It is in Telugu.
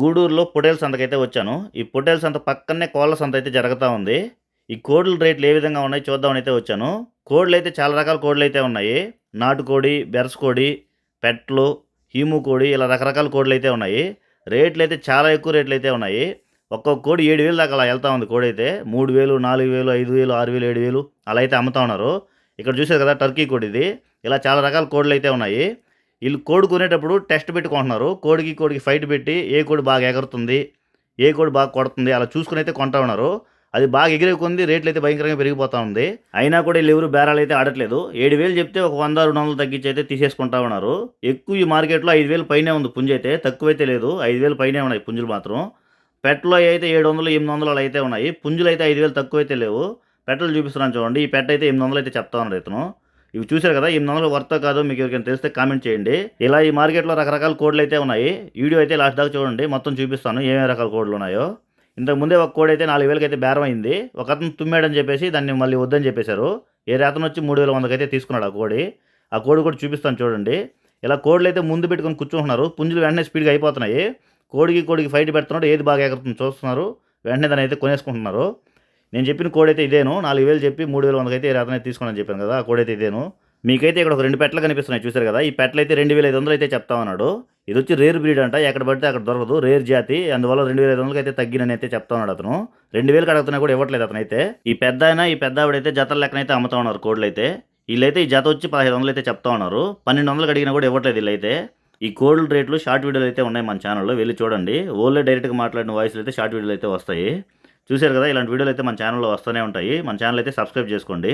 గూడూరులో పొటేల్ సంతకైతే వచ్చాను. ఈ పొటేల్ సంత పక్కనే కోళ్ళ సంత అయితే జరుగుతూ ఉంది. ఈ కోడ్ల రేట్లు ఏ విధంగా ఉన్నాయి చూద్దామని అయితే వచ్చాను. కోళ్ళు అయితే చాలా రకాల కోళ్ళు అయితే ఉన్నాయి. నాటుకోడి బెరసకోడి పెట్లు హీము కోడి ఇలా రకరకాల కోడ్లు అయితే ఉన్నాయి. రేట్లు అయితే చాలా ఎక్కువ రేట్లు అయితే ఉన్నాయి. ఒక్కొక్క కోడి ఏడు వేలు దాకా అలా వెళ్తా ఉంది కోడి అయితే మూడు వేలు నాలుగు వేలు ఐదు వేలు ఆరు వేలు ఏడు వేలు అలా అయితే అమ్ముతా ఉన్నారు. ఇక్కడ చూసారు కదా టర్కీ కోడి ఇది ఇలా చాలా రకాల కోడ్లు అయితే ఉన్నాయి. వీళ్ళు కోడి కొనేటప్పుడు టెస్ట్ పెట్టుకుంటున్నారు కోడికి కోడికి ఫైట్ పెట్టి ఏ కోడి బాగా ఎగురుతుంది ఏ కోడి బాగా కొడుతుంది అలా చూసుకుని అయితే కొంటా ఉన్నారు. అది బాగా ఎగిరే కొంది రేట్లు అయితే భయంకరంగా పెరిగిపోతా ఉంది. అయినా కూడా వీళ్ళు ఎవరు బేరాలు అయితే ఆడట్లేదు. ఏడు వేలు చెప్తే ఒక వంద రెండు వందలు తగ్గించి అయితే తీసేసుకుంటా ఉన్నారు. ఎక్కువ ఈ మార్కెట్లో ఐదు వేలు పైనే ఉంది పుంజు అయితే తక్కువైతే లేదు. ఐదు వేలు పైనే ఉన్నాయి పుంజులు మాత్రం. పెట్లో అయితే ఏడు వందలు ఎనిమిది వందలు అలా అయితే ఉన్నాయి. పుంజులు అయితే ఐదు వేలు తక్కువైతే లేవు. పెట్టలు చూపిస్తున్నాను చూడండి ఈ పెట్ట అయితే ఎనిమిది వందలు అయితే చెప్తా ఉన్నాడు ఇతను. ఇవి చూశారు కదా ఎనిమిది వందలు వర్త కాదు మీకు ఎవరికైనా తెలిస్తే కామెంట్ చేయండి. ఇలా ఈ మార్కెట్లో రకరకాల కోడ్లు అయితే ఉన్నాయి. వీడియో అయితే లాస్ట్ దాకా చూడండి మొత్తం చూపిస్తాను ఏమేమి రకాల కోడ్లు ఉన్నాయో. ఇంతకు ముందే ఒక కోడి అయితే నాలుగు వేలకి అయితే బేరం అయింది. ఒక అతను తుమ్మాడని చెప్పేసి దాన్ని మళ్ళీ వద్దని చెప్పేశారు. ఏ అతను వచ్చి మూడు వేల వందకైతే తీసుకున్నాడు ఆ కోడి. ఆ కోడి కూడా చూపిస్తాను చూడండి. ఇలా కోడ్లు అయితే ముందు పెట్టుకొని కూర్చుంటున్నారు. పుంజులు వెంటనే స్పీడ్గా అయిపోతున్నాయి. కోడికి కోడికి ఫైట్ పెడుతున్నాడు. ఏది బాగా ఎగురుతుందో చూస్తున్నారు. వెంటనే దాన్ని అయితే కొనేసుకుంటున్నారు. నేను చెప్పిన కోడ్ అయితే ఇదేను నాలుగు వేలు చెప్పి మూడు వేల వందకైతే అయితే అతనే తీసుకుని చెప్పాను కదా ఆ కోడ్ అయితే ఇదేను. మీకైతే ఇక్కడ ఒక రెండు పెట్టలు కనిపిస్తున్నాయి చూసారు కదా ఈ పెట్టలు అయితే రెండు వేల ఐదు వందలు అయితే చెప్తా ఉన్నాడు. ఇది వచ్చి రేర్ బ్రీడ్ అంట ఎక్కడ పడితే అక్కడ దొరకదు రేర్ జాతి అందువల్ల రెండు వేల ఐదు వందలకి అయితే తగ్గినని అయితే చెప్తా ఉన్నాడు అతను. రెండు వేలకు అడుగుతున్నా కూడా ఇవ్వట్లేదు అతను అయితే ఈ పెద్ద అయినా ఈ పెద్ద ఆవిడైతే జతల లెక్కనైతే అమ్ముతా ఉన్నారు కోడ్లు అయితే వీళ్ళైతే ఈ జత వచ్చి పదహైదు వందలు అయితే చెప్తా ఉన్నారు. పన్నెండు వందలకు అడిగినా కూడా ఇవ్వట్లేదు వీళ్ళైతే. ఈ కోల్డ్ రేట్లు షార్ట్ వీడియోలు అయితే ఉన్నాయి మన ఛానల్లో వెళ్ళి చూడండి. ఓన్లీ డైరెక్ట్గా మాట్లాడిన వాయిస్లు అయితే షార్ట్ వీడియోలు అయితే వస్తాయి. చూశారు కదా ఇలాంటి వీడియోలు అయితే మన ఛానల్లో వస్తూనే ఉంటాయి. మన ఛానల్ అయితే సబ్స్క్రైబ్ చేసుకోండి.